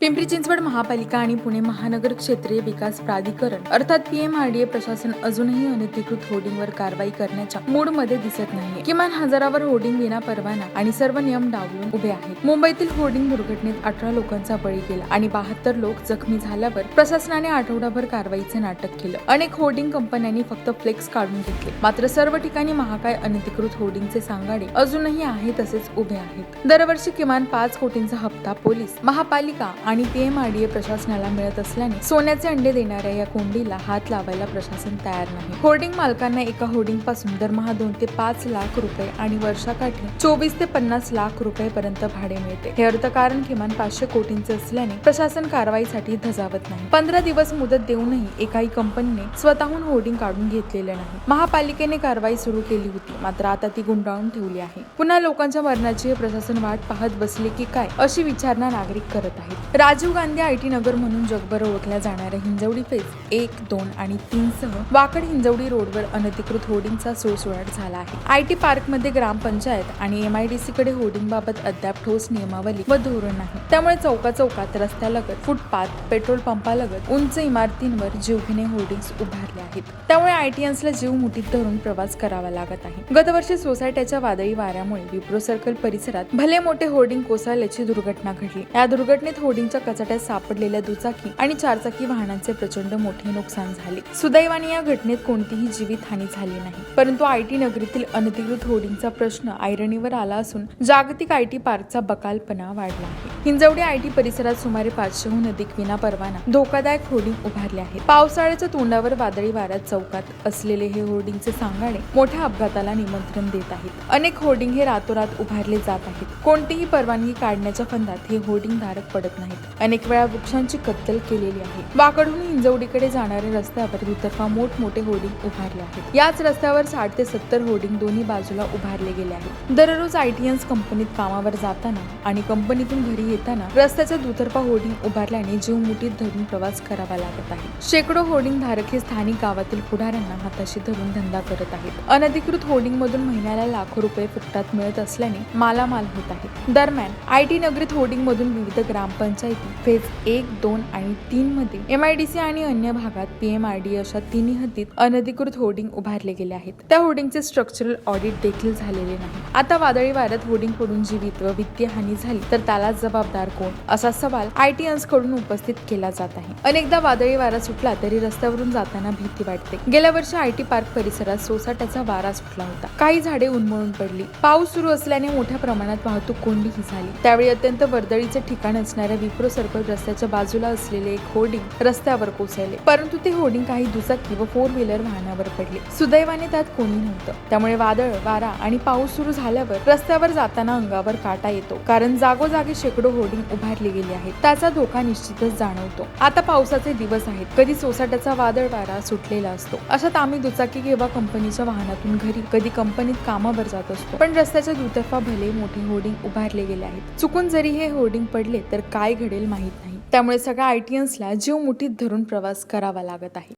पिंपरी चिंचवड महापालिका आणि पुणे महानगर क्षेत्रीय विकास प्राधिकरण अर्थात पीएमआरडीए प्रशासन अजूनही अनधिकृत होर्डिंगवर कारवाई करण्याच्या मूडमध्ये दिसत नाही किमान हजारावर होर्डिंग विना परवाना आणि सर्व नियम डावलून उभे आहेत. मुंबईतील होर्डिंग दुर्घटनेत अठरा लोकांचा बळी गेला आणि बहात्तर लोक जखमी झाल्यावर प्रशासनाने आठवडाभर कारवाईचे नाटक केलं. अनेक होर्डिंग कंपन्यांनी फक्त फ्लेक्स काढून घेतले. मात्र सर्व ठिकाणी महाकाय अनधिकृत होर्डिंगचे सांगाडे अजूनही आहे तसेच उभे आहेत. दरवर्षी किमान पाच कोटींचा हप्ता पोलीस महापालिका आणि ते माडीए प्रशासनाला मिळत असल्याने सोन्याचे अंडे देणाऱ्या या कोंडीला हात लावायला प्रशासन तयार नाही. होर्डिंग मालकांना एका होर्डिंगपासून दरमहा दोन ते पाच लाख रुपये आणि वर्षाकाठी चोवीस ते पन्नास लाख रुपये पर्यंत भाडे मिळते. हे अर्थकारण किमान पाचशे कोटींचे असल्याने प्रशासन कारवाईसाठी धजावत नाही. पंधरा दिवस मुदत देऊनही एकाही कंपनीने स्वतःहून होर्डिंग काढून घेतलेले नाही. महापालिकेने कारवाई सुरू केली होती. मात्र आता ती गुंडाळून ठेवली आहे. पुन्हा लोकांच्या मरणाची प्रशासन वाट पाहत बसले की काय अशी विचारणा नागरिक करत आहेत. राजीव गांधी आय टी नगर म्हणून जगभर ओळखल्या जाणाऱ्या हिंजवडी फेज एक दोन आणि तीन सह वाकड हिंजवडी रोडवर अनधिकृत होर्डिंगचा सुळसुळाट झाला आहे. आय टी पार्कमध्ये ग्रामपंचायत आणि एमआयडीसी कडे होर्डिंग बाबत अद्याप ठोस नियमावली व धोरण नाही. त्यामुळे चौका चौकात रस्त्यालगत फुटपाथ पेट्रोल पंपालगत उंच इमारतींवर जीवघेणे होर्डिंग्स उभारले आहेत. त्यामुळे आयटीएन्सला जीव मुठीत धरून प्रवास करावा लागत आहे. गतवर्षी सोसायट्याच्या वादळी वाऱ्यामुळे विप्रो सर्कल परिसरात भले मोठे होर्डिंग कोसळल्याची दुर्घटना घडली. या दुर्घटनेत होर्डिंग होर्डिंगच्या कचाट्यात सापडलेल्या दुचाकी आणि चारचाकी वाहनांचे प्रचंड मोठे नुकसान झाले. सुदैवाने या घटनेत कोणतीही जीवितहानी झाली नाही. परंतु आयटी नगरीतील अनधिकृत होर्डिंगचा प्रश्न ऐरणीवर आला असून जागतिक आयटी पार्कचा बकालपणा वाढला आहे. हिंजवडी आयटी परिसरात सुमारे पाचशेहून अधिक विना परवाना धोकादायक होर्डिंग उभारले आहेत. पावसाळ्याच्या तोंडावर वादळी वाऱ्यात चौकात असलेले हे होर्डिंगचे सांगाणे मोठ्या अपघाताला निमंत्रण देत आहेत. अनेक होर्डिंग हे रातोरात उभारले जात आहेत. कोणतीही परवानगी काढण्याच्या फंदात हे होर्डिंग धारक पडत नाहीत. अनेक वेळा वृक्षांची कत्तल केलेली आहे. वाकडून हिंजवडीकडे जाणाऱ्या रस्त्यावर दुतर्फा मोठमोठे होर्डिंग उभारले आहेत. याच रस्त्यावर साठ ते सत्तर होर्डिंग दोन्ही बाजूला उभारले गेले आहेत दररोज आयटीएन्स कंपनीत कामावर जाताना आणि कंपनीतून घरी येताना रस्त्याचा दुतर्फा होर्डिंग उभारल्याने जीव मुठीत धरून प्रवास करावा लागत आहे. शेकडो होर्डिंग धारक हे स्थानिक गावातील पुढाऱ्यांना हाताशी धरून धंदा करत आहेत. अनधिकृत होर्डिंग मधून महिन्याला लाखो रुपये फुकटात मिळत असल्याने मालामाल होत आहे. दरम्यान आयटी नगरीत होर्डिंग मधून विविध ग्रामपंचायत फेज एक दोन आणि तीन मध्ये सी आणि अन्य भागात पीएमआरडी अशा तिन्ही हद्दीत अनधिकृत होर्डिंग उभारले गेले आहेत. त्या होर्डिंगचे स्ट्रक्चरल ऑडिट देखील झालेले नाही. आता वादळी वाऱ्यात होर्डिंग पडून जीवित व वित्तीय हानी झाली तर त्याला जबाबदार कोण? असा सवाल आयटीएन्सकडून उपस्थित केला जात आहे. अनेकदा वादळी वारा सुटला तरी रस्त्यावरून जाताना भीती वाटते. गेल्या वर्षी आयटी पार्क परिसरात सोसाट्याचा वारा सुटला होता. काही झाडे उन्मळून पडली. पाऊस सुरू असल्याने मोठ्या प्रमाणात वाहतूक कोंडीही झाली. त्यावेळी अत्यंत वर्दळीचे ठिकाण असणाऱ्या विप्रो सर्कल रस्त्याच्या बाजूला असलेले एक होर्डिंग रस्त्यावर कोसळले. परंतु ते होर्डिंग काही दुचाकी व फोर व्हीलर वाहनावर पडले. सुदैवाने त्यात कोणी नव्हतं. त्यामुळे वादळ वारा आणि पाऊस सुरू झाल्यावर रस्त्यावर जाताना अंगावर काटा येतो. कारण जागोजागी शेकडो होर्डिंग उभारली गेली आहेत. त्याचा धोका निश्चितच जाणवतो. आता पावसाचे दिवस आहेत. कधी सोसाट्याचा वादळ वारा सुटलेला असतो. अशात आम्ही दुचाकी किंवा कंपनीच्या वाहनातून घरी कधी कंपनीत कामावर जात असतो. पण रस्त्याच्या दुतर्फा भले मोठे होर्डिंग उभारले गेले आहेत. चुकून जरी हे होर्डिंग पडले तर काय घडेल माहीत नाही. त्यामुळे सगळ्या आयटीएन्सला जीव मुठीत धरून प्रवास करावा लागत आहे.